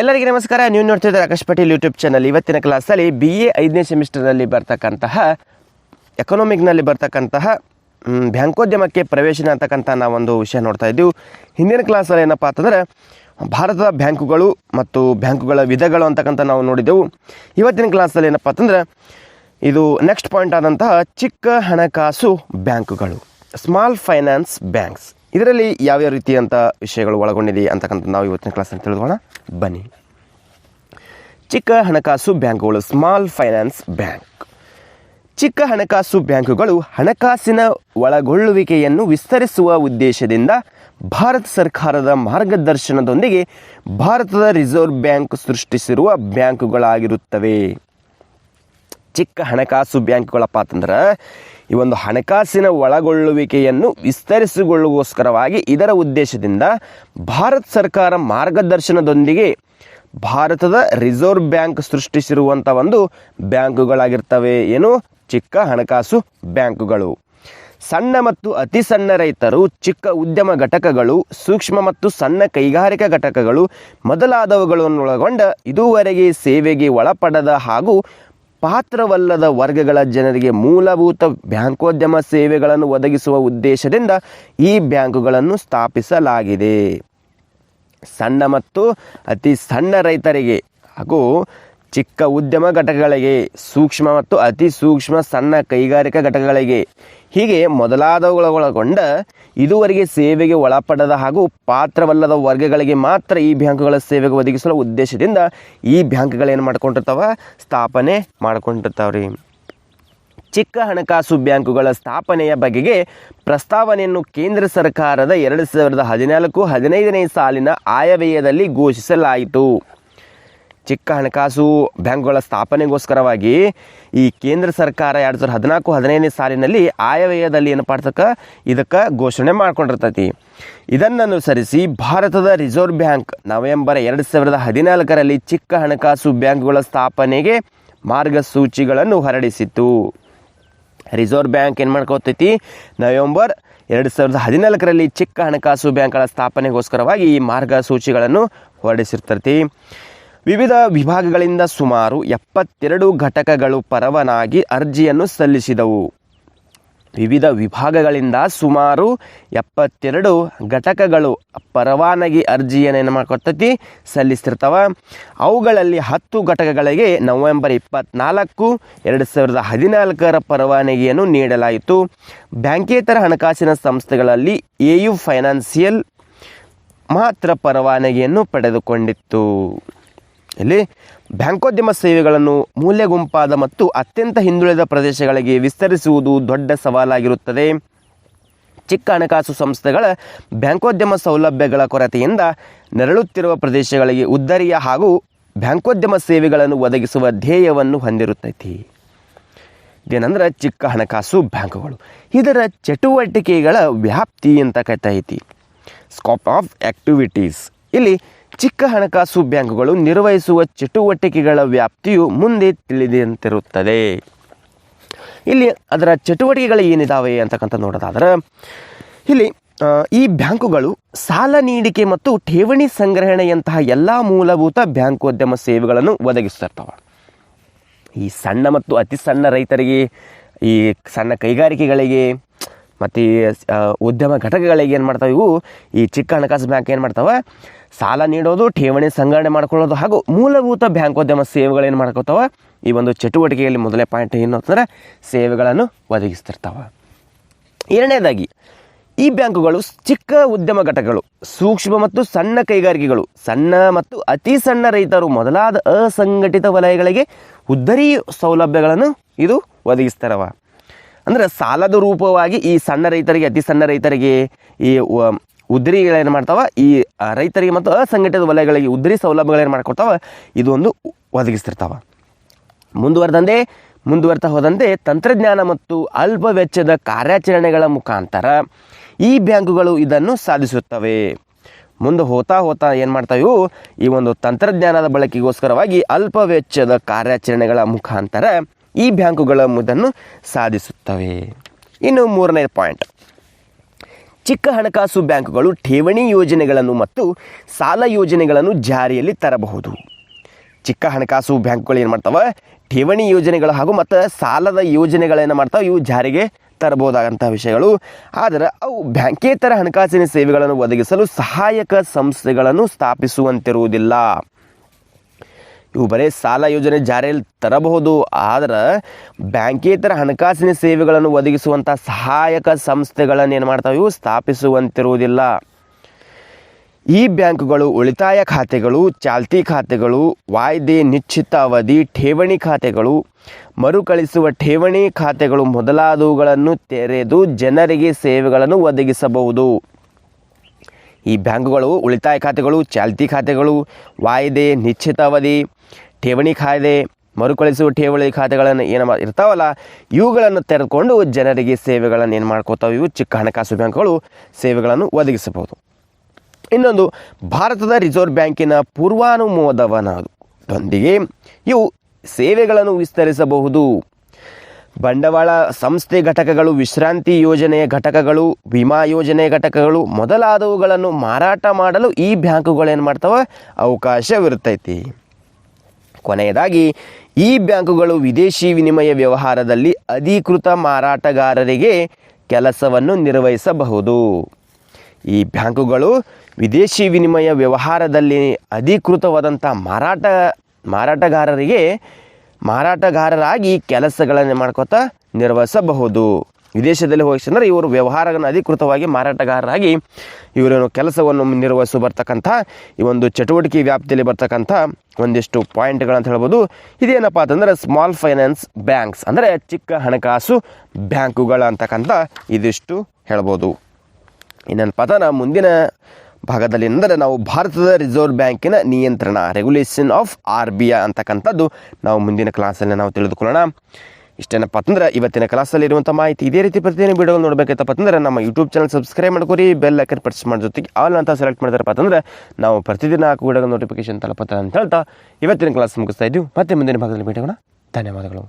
ಎಲ್ಲರಿಗೆ ನಮಸ್ಕಾರ. ನೀವು ನೋಡ್ತಿದ್ದಾರೆ ಆಕಾಶ್ ಪಟೇಲ್ ಯೂಟ್ಯೂಬ್ ಚಾನಲ್ ಇವತ್ತಿನ ಕ್ಲಾಸಲ್ಲಿ ಬಿ ಎ ಐದನೇ ಸೆಮಿಸ್ಟರ್ನಲ್ಲಿ ಬರ್ತಕ್ಕಂತಹ ಎಕನಾಮಿಕ್ನಲ್ಲಿ ಬರ್ತಕ್ಕಂತಹ ಬ್ಯಾಂಕೋದ್ಯಮಕ್ಕೆ ಪ್ರವೇಶನ ಅಂತಕ್ಕಂಥ ನಾವೊಂದು ವಿಷಯ ನೋಡ್ತಾ ಇದ್ದೀವಿ. ಹಿಂದಿನ ಕ್ಲಾಸಲ್ಲಿ ಏನಪ್ಪ ಅಂತಂದರೆ, ಭಾರತದ ಬ್ಯಾಂಕುಗಳು ಮತ್ತು ಬ್ಯಾಂಕುಗಳ ವಿಧಗಳು ಅಂತಕ್ಕಂಥ ನಾವು ನೋಡಿದ್ದೆವು. ಇವತ್ತಿನ ಕ್ಲಾಸಲ್ಲಿ ಏನಪ್ಪ ಅಂತಂದರೆ, ಇದು ನೆಕ್ಸ್ಟ್ ಪಾಯಿಂಟ್ ಆದಂತಹ ಚಿಕ್ಕ ಹಣಕಾಸು ಬ್ಯಾಂಕುಗಳು ಸ್ಮಾಲ್ ಫೈನಾನ್ಸ್ ಬ್ಯಾಂಕ್ಸ್ ಇದರಲ್ಲಿ ಯಾವ್ಯಾವ ರೀತಿಯಂಥ ವಿಷಯಗಳು ಒಳಗೊಂಡಿದೆ ಅಂತಕ್ಕಂಥ ನಾವು ಇವತ್ತಿನ ಕ್ಲಾಸನ್ನು ತಿಳಿದುಕೊಳ್ಳೋಣ. ಬನ್ನಿ. ಚಿಕ್ಕ ಹಣಕಾಸು ಬ್ಯಾಂಕುಗಳು ಸ್ಮಾಲ್ ಫೈನಾನ್ಸ್ ಬ್ಯಾಂಕ್ ಚಿಕ್ಕ ಹಣಕಾಸು ಬ್ಯಾಂಕುಗಳು ಹಣಕಾಸಿನ ಒಳಗೊಳ್ಳುವಿಕೆಯನ್ನು ವಿಸ್ತರಿಸುವ ಉದ್ದೇಶದಿಂದ ಭಾರತ ಸರ್ಕಾರದ ಮಾರ್ಗದರ್ಶನದೊಂದಿಗೆ ಭಾರತದ ರಿಸರ್ವ್ ಬ್ಯಾಂಕ್ ಸೃಷ್ಟಿಸಿರುವ ಬ್ಯಾಂಕುಗಳಾಗಿರುತ್ತವೆ. ಚಿಕ್ಕ ಹಣಕಾಸು ಬ್ಯಾಂಕ್ಗಳಪ್ಪ ಅಂತಂದ್ರೆ ಈ ಒಂದು ಹಣಕಾಸಿನ ಒಳಗೊಳ್ಳುವಿಕೆಯನ್ನು ವಿಸ್ತರಿಸಿಕೊಳ್ಳುವಸ್ಕರವಾಗಿ ಇದರ ಉದ್ದೇಶದಿಂದ ಭಾರತ ಸರ್ಕಾರ ಮಾರ್ಗದರ್ಶನದೊಂದಿಗೆ ಭಾರತದ ರಿಸರ್ವ್ ಬ್ಯಾಂಕ್ ಸೃಷ್ಟಿಸಿರುವಂಥ ಒಂದು ಬ್ಯಾಂಕುಗಳಾಗಿರ್ತವೆ. ಏನು? ಚಿಕ್ಕ ಹಣಕಾಸು ಬ್ಯಾಂಕುಗಳು. ಸಣ್ಣ ಮತ್ತು ಅತಿ ಸಣ್ಣ ರೈತರು, ಚಿಕ್ಕ ಉದ್ಯಮ ಘಟಕಗಳು, ಸೂಕ್ಷ್ಮ ಮತ್ತು ಸಣ್ಣ ಕೈಗಾರಿಕಾ ಘಟಕಗಳು ಮೊದಲಾದವುಗಳನ್ನೊಳಗೊಂಡ ಇದುವರೆಗೆ ಸೇವೆಗೆ ಒಳಪಡದ ಹಾಗೂ ಪಾತ್ರವಲ್ಲದ ವರ್ಗಗಳ ಜನರಿಗೆ ಮೂಲಭೂತ ಬ್ಯಾಂಕೋದ್ಯಮ ಸೇವೆಗಳನ್ನು ಒದಗಿಸುವ ಉದ್ದೇಶದಿಂದ ಈ ಬ್ಯಾಂಕುಗಳನ್ನು ಸ್ಥಾಪಿಸಲಾಗಿದೆ. ಸಣ್ಣ ಮತ್ತು ಅತಿ ಸಣ್ಣ ರೈತರಿಗೆ ಹಾಗೂ ಚಿಕ್ಕ ಉದ್ಯಮ ಘಟಕಗಳಿಗೆ ಸೂಕ್ಷ್ಮ ಮತ್ತು ಅತಿ ಸೂಕ್ಷ್ಮ ಸಣ್ಣ ಕೈಗಾರಿಕಾ ಘಟಕಗಳಿಗೆ. ಹೀಗೆ ಮೊದಲಾದವುಗಳೊಳಗೊಂಡ ಇದುವರೆಗೆ ಸೇವೆಗೆ ಒಳಪಡದ ಹಾಗೂ ಪಾತ್ರವಲ್ಲದ ವರ್ಗಗಳಿಗೆ ಮಾತ್ರ ಈ ಬ್ಯಾಂಕುಗಳ ಸೇವೆಗೆ ಒದಗಿಸಲು ಉದ್ದೇಶದಿಂದ ಈ ಬ್ಯಾಂಕ್ಗಳೇನು ಮಾಡ್ಕೊಂಡಿರ್ತಾವ? ಸ್ಥಾಪನೆ ಮಾಡ್ಕೊಂಡಿರ್ತಾವ್ರಿ. ಚಿಕ್ಕ ಹಣಕಾಸು ಬ್ಯಾಂಕುಗಳ ಸ್ಥಾಪನೆಯ ಬಗೆಗೆ ಪ್ರಸ್ತಾವನೆಯನ್ನು ಕೇಂದ್ರ ಸರ್ಕಾರದ ಎರಡು ಸಾವಿರದ ಹದಿನಾಲ್ಕು ಹದಿನೈದನೇ ಸಾಲಿನ ಆಯವ್ಯಯದಲ್ಲಿ ಘೋಷಿಸಲಾಯಿತು. ಚಿಕ್ಕ ಹಣಕಾಸು ಬ್ಯಾಂಕ್ಗಳ ಸ್ಥಾಪನೆಗೋಸ್ಕರವಾಗಿ ಈ ಕೇಂದ್ರ ಸರ್ಕಾರ ಎರಡು ಸಾವಿರದ ಹದಿನಾಲ್ಕು, ಹದಿನೈದನೇ ಸಾಲಿನಲ್ಲಿ ಆಯವ್ಯಯದಲ್ಲಿ ಏನು ಮಾಡ್ತಕ್ಕ? ಇದಕ್ಕೆ ಘೋಷಣೆ ಮಾಡ್ಕೊಂಡಿರ್ತೈತಿ. ಇದನ್ನನುಸರಿಸಿ ಭಾರತದ ರಿಸರ್ವ್ ಬ್ಯಾಂಕ್ ನವೆಂಬರ್ ಎರಡು ಸಾವಿರದ ಹದಿನಾಲ್ಕರಲ್ಲಿ ಚಿಕ್ಕ ಹಣಕಾಸು ಬ್ಯಾಂಕ್ಗಳ ಸ್ಥಾಪನೆಗೆ ಮಾರ್ಗಸೂಚಿಗಳನ್ನು ಹೊರಡಿಸಿತು ರಿಸರ್ವ್ ಬ್ಯಾಂಕ್ ಏನು ಮಾಡ್ಕೋತೈತಿ? ನವೆಂಬರ್ ಎರಡು ಸಾವಿರದ ಹದಿನಾಲ್ಕರಲ್ಲಿ ಚಿಕ್ಕ ಹಣಕಾಸು ಬ್ಯಾಂಕ್ಗಳ ಸ್ಥಾಪನೆಗೋಸ್ಕರವಾಗಿ ಈ ಮಾರ್ಗಸೂಚಿಗಳನ್ನು ಹೊರಡಿಸಿರ್ತೈತಿ. ವಿವಿಧ ವಿಭಾಗಗಳಿಂದ ಸುಮಾರು ಎಪ್ಪತ್ತೆರಡು ಘಟಕಗಳು ಪರವಾನಗಿ ಅರ್ಜಿಯನ್ನು ಸಲ್ಲಿಸಿದವು. ವಿವಿಧ ವಿಭಾಗಗಳಿಂದ ಸುಮಾರು ಎಪ್ಪತ್ತೆರಡು ಘಟಕಗಳು ಪರವಾನಗಿ ಅರ್ಜಿಯನ್ನು ಮಾಡ್ಕೊತತಿ ಸಲ್ಲಿಸ್ತಿರ್ತಾವ ಅವುಗಳಲ್ಲಿ ಹತ್ತು ಘಟಕಗಳಿಗೆ ನವೆಂಬರ್ ಇಪ್ಪತ್ನಾಲ್ಕು, ಎರಡು ಸಾವಿರದ ಹದಿನಾಲ್ಕರ ಪರವಾನಗಿಯನ್ನು ನೀಡಲಾಯಿತು. ಬ್ಯಾಂಕೇತರ ಹಣಕಾಸಿನ ಸಂಸ್ಥೆಗಳಲ್ಲಿ ಎ ಯು ಫೈನಾನ್ಸಿಯಲ್ ಮಾತ್ರ ಪರವಾನಗಿಯನ್ನು ಪಡೆದುಕೊಂಡಿತ್ತು. ಇಲ್ಲಿ ಬ್ಯಾಂಕೋದ್ಯಮ ಸೇವೆಗಳನ್ನು ಮೂಲೆ ಗುಂಪಾದ ಮತ್ತು ಅತ್ಯಂತ ಹಿಂದುಳಿದ ಪ್ರದೇಶಗಳಿಗೆ ವಿಸ್ತರಿಸುವುದು ದೊಡ್ಡ ಸವಾಲಾಗಿರುತ್ತದೆ. ಚಿಕ್ಕ ಹಣಕಾಸು ಸಂಸ್ಥೆಗಳ ಬ್ಯಾಂಕೋದ್ಯಮ ಸೌಲಭ್ಯಗಳ ಕೊರತೆಯಿಂದ ನರಳುತ್ತಿರುವ ಪ್ರದೇಶಗಳಿಗೆ ಉದ್ದರಿಯ ಹಾಗೂ ಬ್ಯಾಂಕೋದ್ಯಮ ಸೇವೆಗಳನ್ನು ಒದಗಿಸುವ ಧ್ಯೇಯವನ್ನು ಹೊಂದಿರುತ್ತೈತಿ. ಇದೇನಂದ್ರೆ ಚಿಕ್ಕ ಹಣಕಾಸು ಬ್ಯಾಂಕುಗಳು. ಇದರ ಚಟುವಟಿಕೆಗಳ ವ್ಯಾಪ್ತಿ ಅಂತ ಕಥೈತಿ ಸ್ಕೋಪ್ ಆಫ್ ಆಕ್ಟಿವಿಟೀಸ್ ಇಲ್ಲಿ ಚಿಕ್ಕ ಹಣಕಾಸು ಬ್ಯಾಂಕುಗಳು ನಿರ್ವಹಿಸುವ ಚಟುವಟಿಕೆಗಳ ವ್ಯಾಪ್ತಿಯು ಮುಂದೆ ತಿಳಿದಂತಿರುತ್ತದೆ. ಇಲ್ಲಿ ಅದರ ಚಟುವಟಿಕೆಗಳು ಏನಿದಾವೆ ಅಂತಕ್ಕಂಥ ನೋಡೋದಾದ್ರೆ, ಇಲ್ಲಿ ಈ ಬ್ಯಾಂಕುಗಳು ಸಾಲ ನೀಡಿಕೆ ಮತ್ತು ಠೇವಣಿ ಸಂಗ್ರಹಣೆಯಂತಹ ಎಲ್ಲ ಮೂಲಭೂತ ಬ್ಯಾಂಕೋದ್ಯಮ ಸೇವೆಗಳನ್ನು ಒದಗಿಸ್ತಿರ್ತವೆ ಈ ಸಣ್ಣ ಮತ್ತು ಅತಿ ಸಣ್ಣ ರೈತರಿಗೆ, ಈ ಸಣ್ಣ ಕೈಗಾರಿಕೆಗಳಿಗೆ, ಮತ್ತು ಉದ್ಯಮ ಘಟಕಗಳಿಗೆ ಏನು ಮಾಡ್ತಾವೆ ಇವು? ಈ ಚಿಕ್ಕ ಹಣಕಾಸು ಬ್ಯಾಂಕ್ ಏನು ಮಾಡ್ತಾವೆ? ಸಾಲ ನೀಡೋದು, ಠೇವಣಿ ಸಂಗ್ರಹಣೆ ಮಾಡ್ಕೊಳ್ಳೋದು ಹಾಗೂ ಮೂಲಭೂತ ಬ್ಯಾಂಕೋದ್ಯಮ ಸೇವೆಗಳೇನು ಮಾಡ್ಕೋತಾವ? ಈ ಒಂದು ಚಟುವಟಿಕೆಯಲ್ಲಿ ಮೊದಲೇ ಪಾಯಿಂಟ್ ಏನು ಅಂತಂದರೆ ಸೇವೆಗಳನ್ನು ಒದಗಿಸ್ತಿರ್ತಾವ. ಎರಡನೇದಾಗಿ, ಈ ಬ್ಯಾಂಕುಗಳು ಚಿಕ್ಕ ಉದ್ಯಮ ಘಟಕಗಳು, ಸೂಕ್ಷ್ಮ ಮತ್ತು ಸಣ್ಣ ಕೈಗಾರಿಕೆಗಳು, ಸಣ್ಣ ಮತ್ತು ಅತಿ ಸಣ್ಣ ರೈತರು ಮೊದಲಾದ ಅಸಂಘಟಿತ ವಲಯಗಳಿಗೆ ಉದ್ದರಿ ಸೌಲಭ್ಯಗಳನ್ನು ಇದು ಒದಗಿಸ್ತಾರವ. ಅಂದ್ರೆ ಸಾಲದ ರೂಪವಾಗಿ ಈ ಸಣ್ಣ ರೈತರಿಗೆ, ಅತಿ ಸಣ್ಣ ರೈತರಿಗೆ ಈ ಉದ್ರಿಗಳೇನು ಮಾಡ್ತಾವ? ಈ ರೈತರಿಗೆ ಮತ್ತು ಅಸಂಘಟಿತ ವಲಯಗಳಿಗೆ ಉದ್ರಿ ಸೌಲಭ್ಯಗಳೇನು ಮಾಡ್ಕೊಡ್ತಾವ? ಇದೊಂದು ಒಂದು ಒದಗಿಸ್ತಿರ್ತಾವ. ಮುಂದುವರೆದಂತೆ ಮುಂದುವರ್ತಾ ಹೋದಂತೆ ತಂತ್ರಜ್ಞಾನ ಮತ್ತು ಅಲ್ಪ ವೆಚ್ಚದ ಕಾರ್ಯಾಚರಣೆಗಳ ಮುಖಾಂತರ ಈ ಬ್ಯಾಂಕುಗಳು ಇದನ್ನು ಸಾಧಿಸುತ್ತವೆ. ಮುಂದೆ ಹೋತಾ ಹೋತಾ ಏನು ಮಾಡ್ತಾವೆ? ಈ ಒಂದು ತಂತ್ರಜ್ಞಾನದ ಬಳಕೆಗೋಸ್ಕರವಾಗಿ ಅಲ್ಪ ವೆಚ್ಚದ ಕಾರ್ಯಾಚರಣೆಗಳ ಮುಖಾಂತರ ಈ ಬ್ಯಾಂಕುಗಳ ಇದನ್ನು ಸಾಧಿಸುತ್ತವೆ. ಇನ್ನು ಮೂರನೇ ಪಾಯಿಂಟ್. ಚಿಕ್ಕ ಹಣಕಾಸು ಬ್ಯಾಂಕುಗಳು ಠೇವಣಿ ಯೋಜನೆಗಳನ್ನು ಮತ್ತು ಸಾಲ ಯೋಜನೆಗಳನ್ನು ಜಾರಿಯಲ್ಲಿ ತರಬಹುದು. ಚಿಕ್ಕ ಹಣಕಾಸು ಬ್ಯಾಂಕುಗಳು ಏನು ಮಾಡ್ತಾವೆ? ಠೇವಣಿ ಯೋಜನೆಗಳು ಹಾಗೂ ಮತ್ತು ಸಾಲದ ಯೋಜನೆಗಳೇನು ಮಾಡ್ತಾವೆ. ಇವು ಜಾರಿಗೆ ತರಬಹುದಾದಂಥ ವಿಷಯಗಳು. ಆದರೆ ಅವು ಬ್ಯಾಂಕೇತರ ಹಣಕಾಸಿನ ಸೇವೆಗಳನ್ನು ಒದಗಿಸಲು ಸಹಾಯಕ ಸಂಸ್ಥೆಗಳನ್ನು ಸ್ಥಾಪಿಸುವಂತಿರುವುದಿಲ್ಲ. ಇವು ಬರೀ ಸಾಲ ಯೋಜನೆ ಜಾರಿಯಲ್ಲಿ ತರಬಹುದು. ಆದರೆ ಬ್ಯಾಂಕೇತರ ಹಣಕಾಸಿನ ಸೇವೆಗಳನ್ನು ಒದಗಿಸುವಂಥ ಸಹಾಯಕ ಸಂಸ್ಥೆಗಳನ್ನು ಏನು ಮಾಡ್ತಾವೆ? ಇವು ಸ್ಥಾಪಿಸುವಂತಿರುವುದಿಲ್ಲ. ಈ ಬ್ಯಾಂಕುಗಳು ಉಳಿತಾಯ ಖಾತೆಗಳು, ಚಾಲ್ತಿ ಖಾತೆಗಳು, ವಾಯ್ದೆ ನಿಶ್ಚಿತ ಅವಧಿ ಠೇವಣಿ ಖಾತೆಗಳು, ಮರುಕಳಿಸುವ ಠೇವಣಿ ಖಾತೆಗಳು ಮೊದಲಾದವುಗಳನ್ನು ತೆರೆದು ಜನರಿಗೆ ಸೇವೆಗಳನ್ನು ಒದಗಿಸಬಹುದು. ಈ ಬ್ಯಾಂಕುಗಳು, ಉಳಿತಾಯ ಖಾತೆಗಳು, ಚಾಲ್ತಿ ಖಾತೆಗಳು, ವಾಯ್ದೆ, ನಿಶ್ಚಿತ ಅವಧಿ, ಠೇವಣಿ ಖಾತೆ, ಮರುಕಳಿಸುವ ಠೇವಣಿ ಖಾತೆಗಳನ್ನು ಏನು ಮಾ ಇರ್ತಾವಲ್ಲ, ಇವುಗಳನ್ನು ತೆರೆದುಕೊಂಡು ಜನರಿಗೆ ಸೇವೆಗಳನ್ನು ಏನು ಮಾಡ್ಕೋತಾವೆ? ಇವು ಚಿಕ್ಕ ಹಣಕಾಸು ಬ್ಯಾಂಕುಗಳು ಸೇವೆಗಳನ್ನು ಒದಗಿಸಬಹುದು. ಇನ್ನೊಂದು, ಭಾರತದ ರಿಸರ್ವ್ ಬ್ಯಾಂಕಿನ ಪೂರ್ವಾನುಮೋದವನದೊಂದಿಗೆ ಇವು ಸೇವೆಗಳನ್ನು ವಿಸ್ತರಿಸಬಹುದು. ಬಂಡವಾಳ ಸಂಸ್ಥೆ ಘಟಕಗಳು, ವಿಶ್ರಾಂತಿ ಯೋಜನೆಯ ಘಟಕಗಳು, ವಿಮಾ ಯೋಜನೆಯ ಘಟಕಗಳು ಮೊದಲಾದವುಗಳನ್ನು ಮಾರಾಟ ಮಾಡಲು ಈ ಬ್ಯಾಂಕುಗಳು ಏನು ಮಾಡ್ತವೆ? ಅವಕಾಶವಿರುತ್ತೈತಿ ಕೊನೆಯದಾಗಿ, ಈ ಬ್ಯಾಂಕುಗಳು ವಿದೇಶಿ ವಿನಿಮಯ ವ್ಯವಹಾರದಲ್ಲಿ ಅಧಿಕೃತ ಮಾರಾಟಗಾರರಿಗೆ ಕೆಲಸವನ್ನು ನಿರ್ವಹಿಸಬಹುದು. ಈ ಬ್ಯಾಂಕುಗಳು ವಿದೇಶಿ ವಿನಿಮಯ ವ್ಯವಹಾರದಲ್ಲಿ ಅಧಿಕೃತವಾದಂಥ ಮಾರಾಟ, ಮಾರಾಟಗಾರರಿಗೆ ಮಾರಾಟಗಾರರಾಗಿ ಕೆಲಸಗಳನ್ನು ಮಾಡ್ಕೋತಾ ನಿರ್ವಹಿಸಬಹುದು. ವಿದೇಶದಲ್ಲಿ ಹೋಗಿಸಂದ್ರೆ ಇವರು ವ್ಯವಹಾರಗಳನ್ನು ಅಧಿಕೃತವಾಗಿ ಮಾರಾಟಗಾರರಾಗಿ ಇವರೇನು ಕೆಲಸವನ್ನು ನಿರ್ವಹಿಸಿ ಬರ್ತಕ್ಕಂಥ, ಈ ಒಂದು ಚಟುವಟಿಕೆ ವ್ಯಾಪ್ತಿಯಲ್ಲಿ ಬರ್ತಕ್ಕಂಥ ಒಂದಿಷ್ಟು ಪಾಯಿಂಟ್ಗಳಂತ ಹೇಳ್ಬೋದು. ಇದೇನಪ್ಪ ಅಂತಂದ್ರೆ ಸ್ಮಾಲ್ ಫೈನಾನ್ಸ್ ಬ್ಯಾಂಕ್ಸ್, ಅಂದರೆ ಚಿಕ್ಕ ಹಣಕಾಸು ಬ್ಯಾಂಕುಗಳು ಅಂತಕ್ಕಂಥ ಇದಿಷ್ಟು ಹೇಳ್ಬೋದು. ಇನ್ನೇನಪ್ಪ ಅಂದ್ರೆ ಮುಂದಿನ ಭಾಗದಲ್ಲಿ ಅಂದರೆ ನಾವು ಭಾರತದ ರಿಸರ್ವ್ ಬ್ಯಾಂಕಿನ ನಿಯಂತ್ರಣ regulation of R B I ಅಂತಕ್ಕಂಥದ್ದು ನಾವು ಮುಂದಿನ ಕ್ಲಾಸಲ್ಲಿ ನಾವು ತಿಳಿದುಕೊಳ್ಳೋಣ. ಇಷ್ಟೇನಪ್ಪ ಅಂದ್ರೆ ಇವತ್ತಿನ ಕ್ಲಾಸಲ್ಲಿ ಇರುವಂಥ ಮಾಹಿತಿ ಇದೇ ರೀತಿ ಪ್ರತಿದಿನ ವಿಡಿಯೋ ನೋಡಬೇಕಪ್ಪ ಅಂತಂದ್ರೆ ನಮ್ಮ ಯೂಟ್ಯೂಬ್ ಚಾನಲ್ ಸಬ್ಸ್ಕ್ರೈಬ್ ಮಾಡ್ಕೊರಿ ಬೆಲ್ ಐಕನ್ ಪ್ರೆಸ್ ಮಾಡೋ ಜೊತೆಗೆ ಆಲ್ ಅಂತ ಸೆಲೆಕ್ಟ್ ಮಾಡಿದ್ರಪ್ಪ ಅಂತಂದ್ರೆ ನಾವು ಪ್ರತಿದಿನ ಹಾಕೋ ವಿಡಿಯೋ ನೋಟಿಫಿಕೇಶನ್ ತಲುಪತ್ತೆ ಅಂತ ಹೇಳ್ತಾ ಇವತ್ತಿನ ಕ್ಲಾಸ್ ಮುಗಿಸ್ತಾ ಇದ್ದೀವಿ. ಮತ್ತೆ ಮುಂದಿನ ಭಾಗದಲ್ಲಿ ಭೇಟಿಯಾಗೋಣ. ಧನ್ಯವಾದಗಳು.